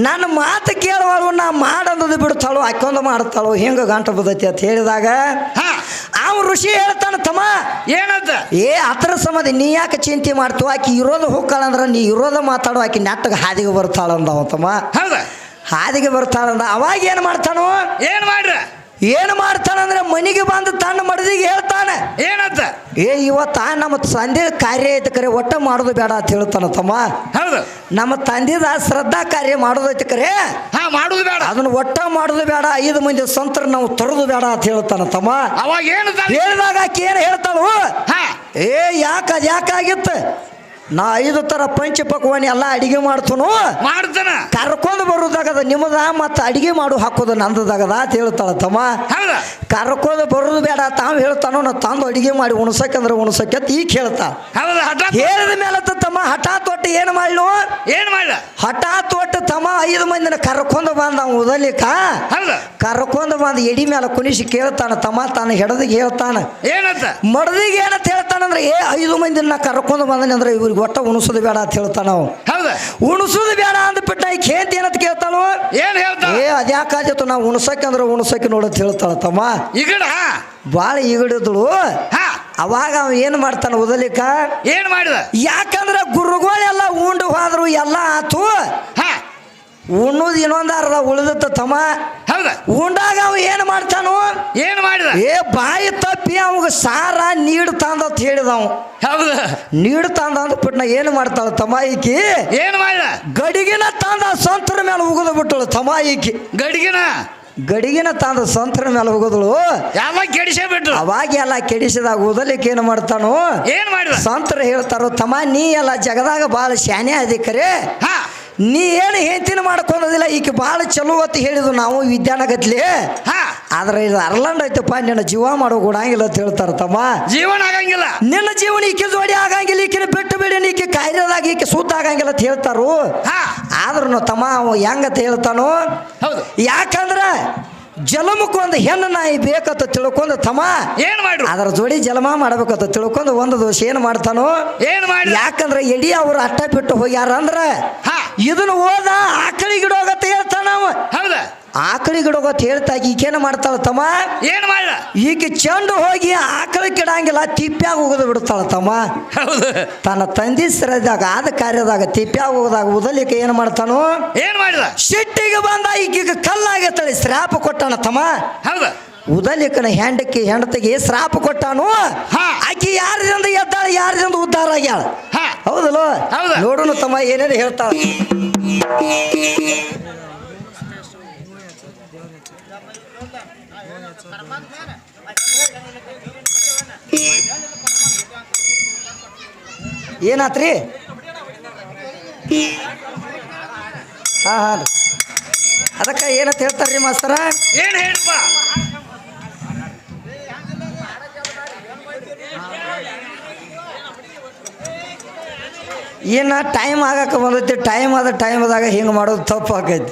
ನನ್ನ ಮಾತು ಕೇಳುವಳು ನಾ ಮಾಡಂದದು ಬಿಡ್ತಾಳು ಅಕ್ಕೊಂದು ಮಾಡ್ತಾಳು ಹಿಂಗ ಗಂಟ ಬದೈತಿ ಅಂತ ಹೇಳಿದಾಗ ಅವ ಋಷಿ ಹೇಳ್ತಾನ ತಮ್ಮ ಏನಂತ? ಏ ಅದರ ಸಮದ ನೀ ಯಾಕೆ ಚಿಂತೆ ಮಾಡ್ತು ಆಕಿ ಇರೋದು ಹೋಗ್ಕಾಳಂದ್ರ ನೀ ಇರೋದ ಮಾತಾಡು ಆಕಿ ನೆಟ್ಟಗೆ ಹಾದಿಗೆ ಬರ್ತಾಳ ಅವ ತಮ್ಮ. ಹೌದ? ಹಾದಿಗೆ ಬರ್ತಾಳಂದ ಅವಾಗ ಏನು ಮಾಡ್ತಾನೋ? ಏನು ಮಾಡ್ರ? ಏನು ಮಾಡ್ತಾನಂದ್ರೆ ಮನೆಗೆ ಬಂದು ತನ್ನ ಮಡದಿಗೆ ಹೇಳ್ತಾನೆ ಏನಂತ? ಏ ಇವತ್ತ ನಮ್ಮ ತಂದೆ ಕಾರ್ಯ ಐತೆ ಕರೆ ಒಟ್ಟ ಮಾಡೋದು ಬೇಡ ಅಂತ ಹೇಳ್ತಾನ ತಮ್ಮ. ಹೌದು. ನಮ್ಮ ತಂದೆದ ಶ್ರದ್ಧಾ ಕಾರ್ಯ ಮಾಡೋದೈತೆ ಕರೆ. ಹಾ ಮಾಡುದು ಬೇಡ. ಅದನ್ನ ಒಟ್ಟ ಮಾಡೋದು ಬೇಡ ಐದು ಮಂದಿ ಸಂತರ ನಾವು ತರೋದು ಬೇಡ ಅಂತ ಹೇಳ್ತಾನ ತಮ್ಮ. ಅವಾಗ ಏನು ಹೇಳಿದಾಗ ಆಕಿ ಏನು ಹೇಳ್ತಾಳು? ಏ ಯಾಕ ಅದು ಯಾಕಾಗಿತ್ತು ನಾ ಐದು ಥರ ಪಂಚ ಪಕ್ವಾನಿ ಎಲ್ಲ ಅಡಿಗೆ ಮಾಡ್ತನು. ಮಾಡ್ತಾನ. ಕರ್ಕೊಂಡು ಬರೋದಾಗದ ನಿಮ್ಮದ ಮತ್ತು ಅಡಿಗೆ ಮಾಡು ಹಾಕೋದು ನಂದದಾಗದ ಅಂತ ಹೇಳ್ತಾಳ ತಮ್ಮ. ಕರ್ಕೊಂಡು ಬರೋದು ಬೇಡ ತಾವು ಹೇಳ್ತಾನೋ ನಾ ತಂದು ಅಡಿಗೆ ಮಾಡಿ ಉಣಸಕಂದ್ರೆ ಉಣಸಕ್ಕೆ ಈಗ ಹೇಳ್ತಾ ಹೇಳಿದ ಮೇಲೆ ತಮ್ಮ ಹಠಾತ್ ಒಟ್ಟು ಏನು ಮಾಡ್ಲು? ಏನು ಮಾಡ್ಲ? ಹಠಾತ್ ಒಟ್ಟು ಐದು ಮಂದಿನ ಕರ್ಕೊಂಡು ಬಂದ ಅವ ಉದಲಿಕ ಹೌದ? ಕರ್ಕೊಂಡು ಬಂದ ಎಡಿ ಮೇಲೆ ಕುಣಿಸಿ ಕೇಳ್ತಾನ ತಮ್ಮ ತಾನ ಹೆಡದಿಗೆ ಹೇಳ್ತಾನ. ಏನಂತ? ಮಡದಿಗೆ ಏನಂತ ಹೇಳ್ತಾನಂದ್ರೆ ಏ ಐದು ಮಂದಿನ ಕರ್ಕೊಂಡು ಬಂದನಿ ಅಂದ್ರೆ ಇವ್ರಿಗೆ ಒಟ್ಟ ಉಣಸೋದು ಬೇಡ ಅಂತ ಹೇಳ್ತಾನ ಅವ. ಹೌದಾ? ಉಣಸೋದು ಬೇಡ ಅಂದ್ಬಿಟ್ಟ ಈ ಖೇತ್ ಏನಂತ ಕೇಳ್ತಾನು ಏನ್ ಹೇಳ್ತಾ? ಏ ಅದ್ಯಾಕಾದಿತ್ತು ನಾವು ಉಣಸಕ್ಕೆ ಅಂದ್ರೆ ಉಣಸಕ್ಕೆ ನೋಡೋದು ಹೇಳ್ತಾಳ ತಮ್ಮ. ಈಗಡ? ಭಾಳ ಈಗಡಿದ್ಳು. ಅವಾಗ ಅವ ಏನು ಮಾಡ್ತಾನ ಉದಲಿಕ ಏನ್ ಮಾಡಿದ? ಯಾಕಂದ್ರೆ ಗುರುಗಳೆಲ್ಲ ಉಂಡು ಹೋದ್ರು ಎಲ್ಲ ಆತು. ಹಾ. ಉಣ್ಣುದು ಇನ್ನೊಂದು ಅರ್ಧ ಉಳಿದತ್ತ ತಮ್ಮ. ಹೌದ? ಉಂಡಾಗ ಅವ ಏನು ಮಾಡ್ತಾನು? ಏನು ಮಾಡಿದ? ಏ ಬಾಯಿ ತಪ್ಪಿ ಅವಾಗ ಸಾರ ನೀಡು ತಂದ ಅಂತ ಹೇಳಿದವ. ಹೌದ? ನೀಡು ತಂದ ಅಂತ ಬಿಟ್ನ ಏನು ಮಾಡ್ತಾಳ ತಮ್ಮ ಈಕಿ? ಏನ್ ಮಾಡಿದ? ಗಡಿಗಿನ ತಂದ ಸಂತರ ಮೇಲೆ ಉಗಿದು ಬಿಟ್ಟಳು ತಮ್ಮ ಈಕಿ. ಗಡಿಗಿನ? ಗಡಿಗಿನ ತಂದ ಸಂತರ ಮೇಲೆ ಹೋಗೋದಳು ಎಲ್ಲ ಕೆಡಿಸೇ ಬಿಟ್ರು. ಅವಾಗ ಎಲ್ಲ ಕೆಡಿಸಿದಾಗ ಉದಲಿಕ್ಕೆ ಏನು ಮಾಡ್ತಾನು? ಏನು ಮಾಡಿದ? ಸಂತರ ಹೇಳ್ತಾರೋ ತಮ್ಮ ನೀ ಎಲ್ಲ ಜಗದಾಗ ಭಾಳ ಶಾನೆ ಅಧಿಕರೇ ಹಾ. ನೀ ಏನು ಹೆಂತಿನ ಮಾಡ್ಕೊಳ್ಳೋದಿಲ್ಲ ಈಕೆ ಭಾಳ ಚಲೋ ಅಂತ ಹೇಳಿದ್ರು ನಾವು ವಿದ್ಯಾನಗತ್ಲಿ. ಹಾ. ಆದ್ರೆ ಇದು ಅರ್ಲಂಡ್ ಐತಪ್ಪ ನಿನ್ನ ಜೀವ ಮಾಡೋ ಕೊಡಂಗಿಲ್ಲ ಅಂತ ಹೇಳ್ತಾರ ತಮ್ಮ. ಜೀವನ ಆಗಂಗಿಲ್ಲ. ನಿನ್ನ ಜೀವನ ಈಕೆ ಜೋಡಿ ಆಗಂಗಿಲ್ಲ ಈಕಿನ ಬಿಟ್ಟು ಬಿಡಿ ಈಕೆ ಕಾಯಿಲೆದಾಗ ಈಕೆ ಸೂತ ಆಗಂಗಿಲ್ಲ ಅಂತ ಹೇಳ್ತಾರು. ಆದ್ರೂ ತಮ್ಮ ಅವ ಹೆಂಗಂತ ಹೇಳ್ತಾನು ಹೌದು. ಯಾಕಂದ್ರ ಜಲಮಕ್ಕೆ ಒಂದು ಹೆಣ್ಣು ನಾಯಿ ಬೇಕಂತ ತಿಳ್ಕೊಂಡು ತಮ್ಮ. ಏನ್ ಮಾಡ್ರು? ಅದರ ಜೋಡಿ ಜಲಮ ಮಾಡ್ಬೇಕಂತ ತಿಳ್ಕೊಂಡು ಒಂದು ದೋಷ ಏನು ಮಾಡ್ತಾನೋ? ಏನ್ ಮಾಡ್ರಿ? ಯಾಕಂದ್ರೆ ಎಡಿ ಅವರು ಅಟ್ಟ ಬಿಟ್ಟು ಹೋಗ್ಯಾರ ಅಂದ್ರ ಹಾ. ಇದನ್ನ ಹೋದ ಆಕಳಿಗೆ ಇಡೋಗತ್ತ ಹೇಳ್ತಾನ ಅವ ಹೌದ ಆಕಳಿಗೆ ಹೇಳ್ತಾ ಈಕೇನ ಮಾಡ್ತಾಳ ತಮ್ಮ? ಏನು ಮಾಡಿದ ಈಕೆ ಚಂಡು ಹೋಗಿ ಆಕಳಿ ಗಿಡಂಗಿಲ್ಲ ತಿಪ್ಪ್ಯಾಗ ಹೋಗೋದು ಬಿಡ್ತಾಳ ತಮ್ಮ. ಹೌದು. ತನ್ನ ತಂದಿ ಸರದಾಗ ಆದ ಕಾರ್ಯದಾಗ ತಿಪ್ಪ್ಯಾಗ ಹೋದಾಗ ಉದಲಿಕ್ಕೆ ಏನು ಮಾಡ್ತಾನು? ಏನು ಮಾಡಿದ ಸಿಟ್ಟಿಗೆ ಬಂದ ಈಗೀಗ ಕಲ್ಲಾಗತ್ತಳಿ ಶ್ರಾಪ ಕೊಟ್ಟಾನ ತಮ್ಮ. ಹೌದು. ಉದಲಿಕನ ಹೆಂಡಕ್ಕೆ ಹೆಂಡತಿಗೆ ಶ್ರಾಪ ಕೊಟ್ಟಾನು. ಆಕಿ ಯಾರದಿಂದ ಎದ್ದಾಳ ಯಾರದಿಂದ ಉದ್ಧಾರ ಆಗ್ಯಾಳ? ಹೌದಲ್ಲೋ? ಹೌದು. ನೋಡೋಣ ತಮ್ಮ ಏನೇನು ಹೇಳ್ತಾಳ. ಏನಾತ್ರಿ? ಹಾ ಹಾ ರೀ. ಅದಕ್ಕೆ ಏನಂತ ಹೇಳ್ತಾರ್ರಿ ಮಾಸ್ತರ? ಏನು ಹೇಳಪ್ಪ ಏನ ಟೈಮ್ ಆಗಕ್ಕೆ ಬಂದೈತಿ ಟೈಮ್ ಆದ ಟೈಮ್ ಆದಾಗ ಹಿಂಗೆ ಮಾಡೋದು ತಪ್ಪು ಆಕೈತಿ.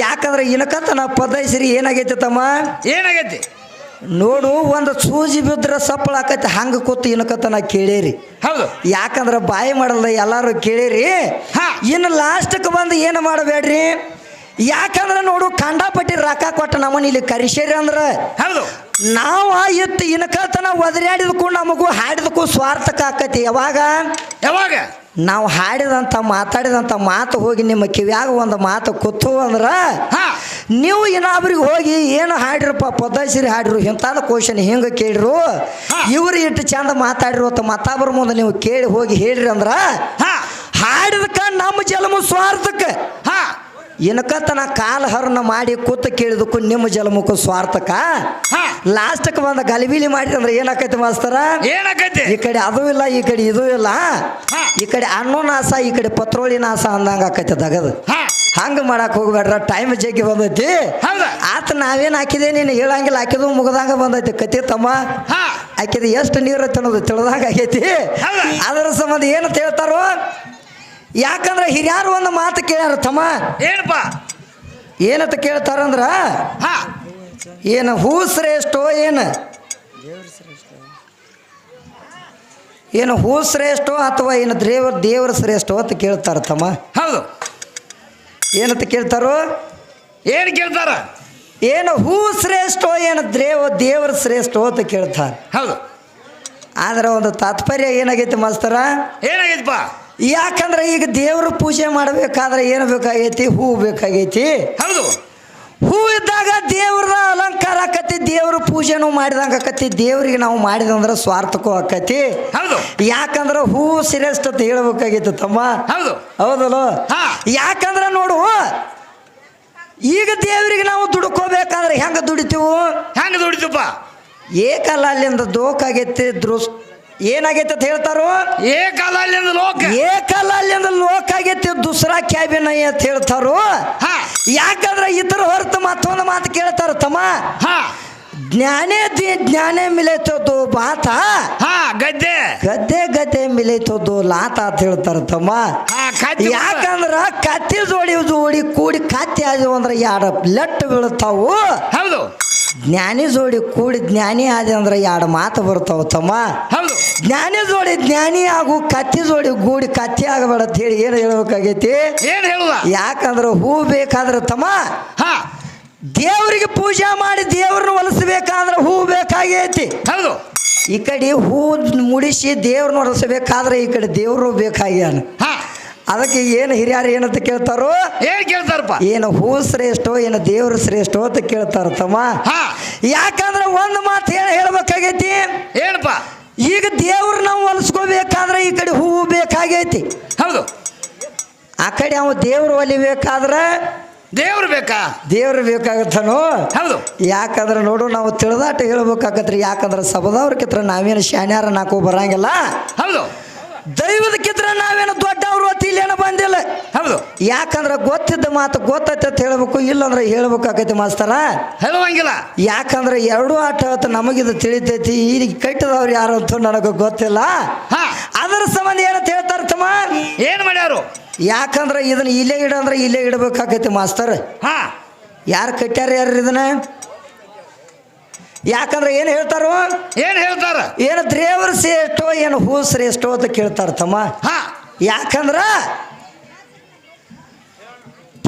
ಯಾಕಂದ್ರೆ ಇನ್ಕತ್ತ ನಾ ಪದೈಸಿರಿ ಏನಾಗೈತಿ ತಮ್ಮ? ಏನಾಗೈತಿ? ನೋಡು ಒಂದು ಸೂಜಿ ಬಿದ್ರೆ ಸಪ್ಪಳ ಆಕೈತಿ ಹಂಗೆ ಕೂತು ಇನ್ಕತ್ತ ನಾ ಕೇಳೇರಿ. ಹೌದು. ಯಾಕಂದ್ರೆ ಬಾಯಿ ಮಾಡಲ್ಲ ಎಲ್ಲರೂ ಕೇಳಿರಿ. ಹಾ. ಇನ್ನು ಲಾಸ್ಟಕ್ಕೆ ಬಂದು ಏನು ಮಾಡಬೇಡ್ರಿ? ಯಾಕಂದ್ರೆ ನೋಡು ಕಂಡಾಪಟ್ಟಿ ರೊಕ್ಕ ಕೊಟ್ಟ ನಮ್ಮನ್ನ ಇಲ್ಲಿ ಕರಿಸೇರಿ ಅಂದ್ರೆ. ಹೌದು. ನಾವು ಇತ್ತು ಇನ್ಕತನ ಒದರಾಡಿದಕ್ಕೂ ನಮಗೂ ಹಾಡಿದಕ್ಕೂ ಸ್ವಾರ್ಥಕ ಆಕೈತಿ. ಯಾವಾಗ? ಯಾವಾಗ? ನಾವು ಹಾಡಿದಂಥ ಮಾತಾಡಿದಂಥ ಮಾತು ಹೋಗಿ ನಿಮ್ಮ ಕಿವ್ಯಾಗ ಒಂದು ಮಾತು ಕೂತು ಅಂದ್ರೆ ನೀವು ಇನ್ನೊಬ್ರಿಗೆ ಹೋಗಿ ಏನು ಹಾಡಿರಪ್ಪ ಪದ್ಧತಿರಿ ಹಾಡಿರು ಇಂಥದ್ದು ಕ್ವಶನ್ ಹಿಂಗೆ ಕೇಳಿರು ಇವರು ಇಟ್ಟು ಚಂದ ಮಾತಾಡಿರು ಅಂತ ಮತ್ತೊಬ್ಬರ ಮುಂದೆ ನೀವು ಕೇಳಿ ಹೋಗಿ ಹೇಳ್ರಿ ಅಂದ್ರೆ ಹಾಡಿದಕ್ಕ ನಮ್ಮ ಜನ್ಮ ಸ್ವಾರ್ಥಕ್ಕೆ ಹಾ. ಇನ್ಕತನ ಕಾಲ ಹರಣ ಮಾಡಿ ಕೂತ ಕೇಳಿದಕ್ಕೂ ನಿಮ್ಮ ಜಲಮುಖ ಸ್ವಾರ್ಥಕ? ಲಾಸ್ಟಕ್ಕೆ ಬಂದ ಗಲಿಬೀಲಿ ಮಾಡಿ ಅಂದ್ರೆ ಏನಾಕೈತಿ ಮಾಸ್ತರ? ಏನಾಕೈತಿ? ಈ ಕಡೆ ಅದು ಇಲ್ಲ ಈ ಕಡೆ ಇದು ಇಲ್ಲ. ಈ ಕಡೆ ಅನ್ನೋ ನಾಸ ಈ ಕಡೆ ಪತ್ರೋಳಿ ನಾಸ ಅಂದಂಗ ಆಕೈತಿ ದಗದು. ಹಂಗ ಮಾಡಕ್ ಹೋಗ್ಬೇಡ್ರ ಟೈಮ್ ಜಗ್ಗಿ ಬಂದೈತಿ. ಆತ ನಾವೇನ್ ಹಾಕಿದೆ ನೀನು ಹೇಳಂಗಿಲ್ಲ ಹಾಕಿದು ಮುಗದಂಗ ಬಂದೈತಿ. ಕತಿ ತಮ್ಮ. ಹಾಕಿದ ಎಷ್ಟು ನೀರು ಅನ್ನೋದು ತಿಳಿದಂಗ ಆಗೈತಿ? ಅದರ ಸಂಬಂಧ ಏನಂತ ಹೇಳ್ತಾರೋ ಯಾಕಂದ್ರೆ ಹಿರಿಯರು ಒಂದು ಮಾತು ಕೇಳ್ಯಾರ ತಮ್ಮ. ಏನಪ್ಪ? ಏನಂತ ಕೇಳ್ತಾರಂದ್ರ? ಹಾ. ಏನು ಹೂ ಶ್ರೇಷ್ಠೋ ಏನು? ಏನು ಹೂ ಶ್ರೇಷ್ಠೋ ಅಥವಾ ಏನು ದೇವ್ರ ದೇವರ ಶ್ರೇಷ್ಠೋ ಅಂತ ಕೇಳ್ತಾರ ತಮ್ಮ. ಹೌದು. ಏನಂತ ಕೇಳ್ತಾರೋ? ಏನು ಕೇಳ್ತಾರ? ಏನು ಹೂ ಶ್ರೇಷ್ಠೋ ಏನು ದೇವ ದೇವರ ಶ್ರೇಷ್ಠೋ ಅಂತ ಕೇಳ್ತಾರೆ. ಹೌದು. ಆದ್ರೆ ಒಂದು ತಾತ್ಪರ್ಯ ಏನಾಗೈತಿ ಮಾಸ್ತರ? ಏನಾಗೈತಪ್ಪ? ಯಾಕಂದ್ರೆ ಈಗ ದೇವ್ರ ಪೂಜೆ ಮಾಡಬೇಕಾದ್ರೆ ಏನು ಬೇಕಾಗೈತಿ? ಹೂ ಬೇಕಾಗೈತಿ. ಹೌದು. ಹೂ ಇದ್ದಾಗ ದೇವ್ರ ಅಲಂಕಾರ ಆಕತಿ ದೇವ್ರ ಪೂಜೆನೂ ಮಾಡಿದಂಗ ಆಕತಿ ದೇವ್ರಿಗೆ ನಾವು ಮಾಡಿದಂದ್ರೆ ಸ್ವಾರ್ಥಕ್ಕೂ ಆಕತಿ. ಹೌದು. ಯಾಕಂದ್ರೆ ಹೂ ಶ್ರೇಷ್ಠ ಅಂತ ಹೇಳ್ಬೇಕಾಗಿತ್ತು ತಮ್ಮ. ಹೌದು. ಹೌದಲ್ಲ. ಯಾಕಂದ್ರೆ ನೋಡು ಈಗ ದೇವರಿಗೆ ನಾವು ದುಡ್ಕೋಬೇಕಾದ್ರೆ ಹೆಂಗೆ ದುಡಿತೀವು? ಹೆಂಗೆ ದುಡಿತಪ್ಪ ಏಕಲ್ಲ ಅಲ್ಲಿಂದ ದೋಕಾಗೈತಿ ದೃಸ್ ಏನಾಗೈತೆ ಅಂತ ಹೇಳ್ತಾರೋ? ಏ ಕಾಲ ಅಲ್ಲಿಂದ ಲೋಕ. ಏಕಲ್ಲ ಅಲ್ಲಿಂದ ಲೋಕ ಆಗೈತಿ ದುಸರಾ ಕ್ಯಾಬಿನ್ ಅಂತ ಹೇಳ್ತಾರೋ? ಹಾ. ಯಾಕಂದ್ರೆ ಇತರ ಹೊರತು ಮತ್ತೊಂದು ಮಾತು ಕೇಳ್ತಾರ ತಮ್ಮ? ಹಾ. ಜ್ಞಾನೇ ದಿ ಜ್ಞಾನೇ ಮಿಲೈತದ್ದು ಬಾತ ಹಾ ಗದ್ದೆ. ಗದ್ದೆ ಗದ್ದೆ ಮಿಲೈತದ್ದು ಲಾತ ಅಂತ ಹೇಳ್ತಾರ ತಮ್ಮ? ಯಾಕಂದ್ರ ಕತ್ತಿ ಜೋಡಿ ಜೋಡಿ ಕೂಡಿ ಕತ್ತಿ ಆದ್ರೆ ಅಂದ್ರೆ ಎರಡು ಲಟ್ಟು ಬೀಳ್ತಾವು ಹೌದು. ಜ್ಞಾನಿ ಜೋಡಿ ಕೂಡಿ ಜ್ಞಾನಿ ಆದ ಅಂದ್ರೆ ಎರಡು ಮಾತು ಬರ್ತಾವ ತಮ್ಮ ಹೌದು. ಜ್ಞಾನಿ ಜೋಡಿ ಜ್ಞಾನಿ ಆಗು ಕತ್ತಿ ಜೋಡಿ ಗೂಡಿ ಕತ್ತಿ ಆಗಬೇಡ ಅಂತ ಹೇಳಿ ಏನು ಹೇಳ್ಬೇಕಾಗೈತಿ? ಏನು ಯಾಕಂದ್ರೆ ಹೂ ಬೇಕಾದ್ರೆ ತಮ್ಮ ಹಾ. ದೇವರಿಗೆ ಪೂಜೆ ಮಾಡಿ ದೇವ್ರನ್ನ ಒಲಿಸ್ಬೇಕಾದ್ರೆ ಹೂ ಬೇಕಾಗೈತಿ. ಹೌದು. ಈ ಕಡೆ ಹೂ ಮುಡಿಸಿ ದೇವ್ರನ್ನ ಒಲಿಸ್ಬೇಕಾದ್ರೆ ಈ ಕಡೆ ದೇವರು ಬೇಕಾಗ್ಯಾನ. ಅದಕ್ಕೆ ಏನು ಹಿರಿಯರು ಏನಂತ ಕೇಳ್ತಾರೋ? ಏನು ಕೇಳ್ತಾರಪ್ಪ? ಏನು ಹೂ ಶ್ರೇಷ್ಠೋ ಏನು ದೇವ್ರ ಶ್ರೇಷ್ಠೋ ಅಂತ ಕೇಳ್ತಾರ ತಮ್ಮ ಯಾಕಂದ್ರೆ ಒಂದು ಮಾತು ಹೇಳಿ ಹೇಳ್ಬೇಕಾಗೈತಿ? ಏನಪ್ಪ ಈಗ ದೇವ್ರು ನಾವು ಹೊಲಿಸ್ಕೋಬೇಕಾದ್ರೆ ಈ ಕಡೆ ಹೂವು ಬೇಕಾಗೈತಿ. ಹೌದು. ಆ ಕಡೆ ಅವ ದೇವ್ರು ಒಲಿಬೇಕಾದ್ರೆ ದೇವ್ರು ಬೇಕಾ? ದೇವ್ರು ಬೇಕಾಗತ್ತನೋ? ಹೌದು. ಯಾಕಂದ್ರೆ ನೋಡು ನಾವು ತಿಳಿದಾಟ ಹೇಳ್ಬೇಕಾಗತ್ರಿ. ಯಾಕಂದ್ರೆ ಸಬದವ್ರ ಕಿತ್ರ ನಾವೇನು ಶಾನ್ಯಾರ ನಾಲ್ಕು ಬರಂಗಿಲ್ಲ. ಹೌದು. ದೈವದಕ್ಕಿದ್ರ ನಾವೇನು ದೊಡ್ಡವರು ಅಂತ ಇಲ್ಲೇನು ಬಂದಿಲ್ಲ. ಹೌದು. ಯಾಕಂದ್ರೆ ಗೊತ್ತಿದ್ದ ಮಾತು ಗೊತ್ತೈತೆ ಅಂತ ಹೇಳ್ಬೇಕು ಇಲ್ಲಂದ್ರೆ ಹೇಳ್ಬೇಕಾಗೈತಿ ಮಾಸ್ತರ. ಹೇಳುವಂಗಿಲ್ಲ. ಯಾಕಂದ್ರೆ ಎರಡೂ ಆಟ ಅವತ್ತು ನಮಗಿದು ತಿಳಿತೈತಿ ಈಗ ಕೆಟ್ಟದವ್ರು ಯಾರು ಅಂತ ನನಗೆ ಗೊತ್ತಿಲ್ಲ. ಹಾ. ಅದರ ಸಂಬಂಧ ಏನಂತ ಹೇಳ್ತಾರೆ ತಮ್ಮ? ಏನ್ ಮಾಡ್ಯಾರು ಯಾಕಂದ್ರೆ ಇದನ್ನ ಇಲ್ಲೇ ಇಡಂದ್ರೆ ಇಲ್ಲೇ ಇಡಬೇಕಾಗೈತಿ ಮಾಸ್ತರ್. ಹಾ. ಯಾರು ಕಟ್ಟ್ಯಾರ ಯಾರು ಇದನ್ನ? ಯಾಕಂದ್ರೆ ಏನು ಹೇಳ್ತಾರೋ? ಏನ್ ಹೇಳ್ತಾರ? ಏನು ದೇವ್ರ ಶ್ರೇಷ್ಠೋ ಏನು ಹೂ ಶ್ರೇಷ್ಠೋ ಅಂತ ಕೇಳ್ತಾರ ತಮ್ಮ. ಹಾ. ಯಾಕಂದ್ರ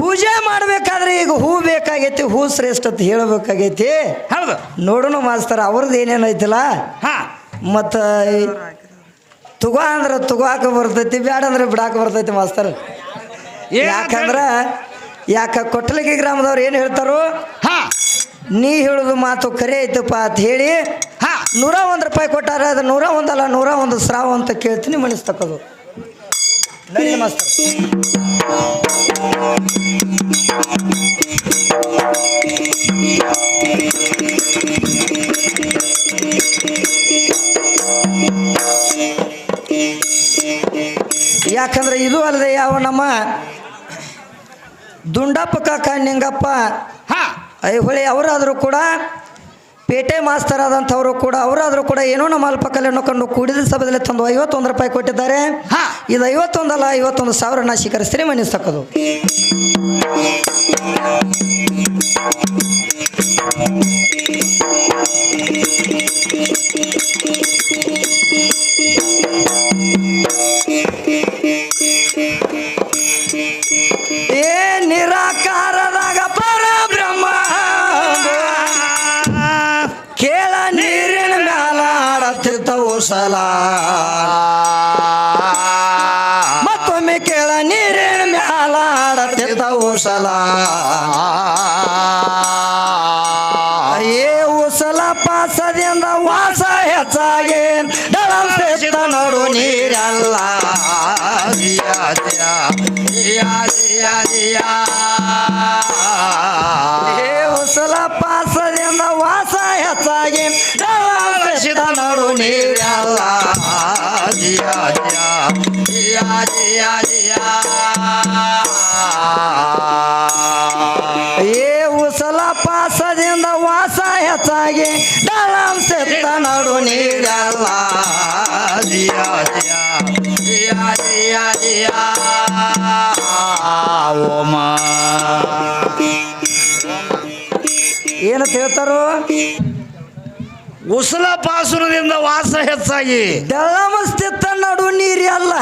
ಪೂಜೆ ಮಾಡ್ಬೇಕಾದ್ರೆ ಈಗ ಹೂ ಬೇಕಾಗೈತಿ ಹೂ ಶ್ರೇಷ್ಠ ಅಂತ ಹೇಳಬೇಕಾಗೈತಿ. ಹೌದು. ನೋಡೋಣ ಮಾಸ್ತಾರ ಅವ್ರದ್ದು ಏನೇನೈತಿಲ್ಲ ಹಾ. ಮತ್ತು ತುಗೋ ಅಂದ್ರೆ ತುಗೋಕ ಬರ್ತೈತಿ ಬ್ಯಾಡ ಅಂದ್ರೆ ಬಿಡಾಕ ಬರ್ತೈತಿ ಮಾಸ್ತರ್. ಯಾಕಂದ್ರೆ ಯಾಕ ಕೊಟ್ಲಗಿ ಗ್ರಾಮದವ್ರು ಏನು ಹೇಳ್ತಾರೋ ನೀ ಹೇಳೋದು ಮಾತು ಕರೆ ಐತಪ್ಪ ಅಂತ ಹೇಳಿ ಹಾ. ನೂರ ಒಂದು ರೂಪಾಯಿ ಕೊಟ್ಟಾರ ಅದು ನೂರ ಒಂದಲ್ಲ ನೂರ ಒಂದು ಸ್ರಾವ ಅಂತ ಕೇಳ್ತೀನಿ ಮನಸ್ಸು ತಕ್ಕೋದು. ಯಾಕಂದ್ರೆ ಇದು ಅಲ್ಲದೆ ಯಾವ ನಮ್ಮ ದುಂಡಪ್ಪ ಕಾಕ ನಿಂಗಪ್ಪ ಐಹೊಳಿ ಅವರಾದರೂ ಕೂಡ ಪೇಟೆ ಮಾಸ್ತರ್ ಆದಂಥವರು ಕೂಡ ಅವರಾದರೂ ಕೂಡ ಏನೋ ನಮ್ಮ ಅಲ್ಪಕಲೆಯನ್ನು ಕಂಡು ಕೂಡಿದ ಸಭೆಯಲ್ಲಿ ತಂದು ಐವತ್ತೊಂದು ರೂಪಾಯಿ ಕೊಟ್ಟಿದ್ದಾರೆ. ಇದು ಐವತ್ತೊಂದಲ್ಲ ಐವತ್ತೊಂದು ಸಾವಿರ ನಾ ಸ್ವೀಕರಿಸ್ತೀನಿ ಮನಿಸ್ತಕ್ಕದು ಏ ಉಸಲ ಪಾಸದಿಂದ ವಾಸ ಹೆಚ್ಚಾಗಿ. ಡಳಂತ ನೋಡು ನೀರಲ್ಲ. ಏ ಉಸಲ ಪಾಸದಿಂದ ವಾಸ ಹೆಚ್ಚಾಗಿ. ಡಳಂತ ನೋಡು ನೀರಲ್ಲ. ಏ ಉಸಲ ಪಾಸದಿಂದ ವಾಸ ಹೆಚ್ಚಾಗಿ ಡಳಂಸ ನೋಡು ನೀರಲ್ಲ. ಏನಂತ ಹೇಳ್ತಾರೋ ಉಸಲ ಪಾಸುರದಿಂದ ವಾಸ ಹೆಚ್ಚಾಗಿ ಡಳಮಸ್ತಿತ್ತ ನಡು ನೀರಿ ಅಲ್ಲ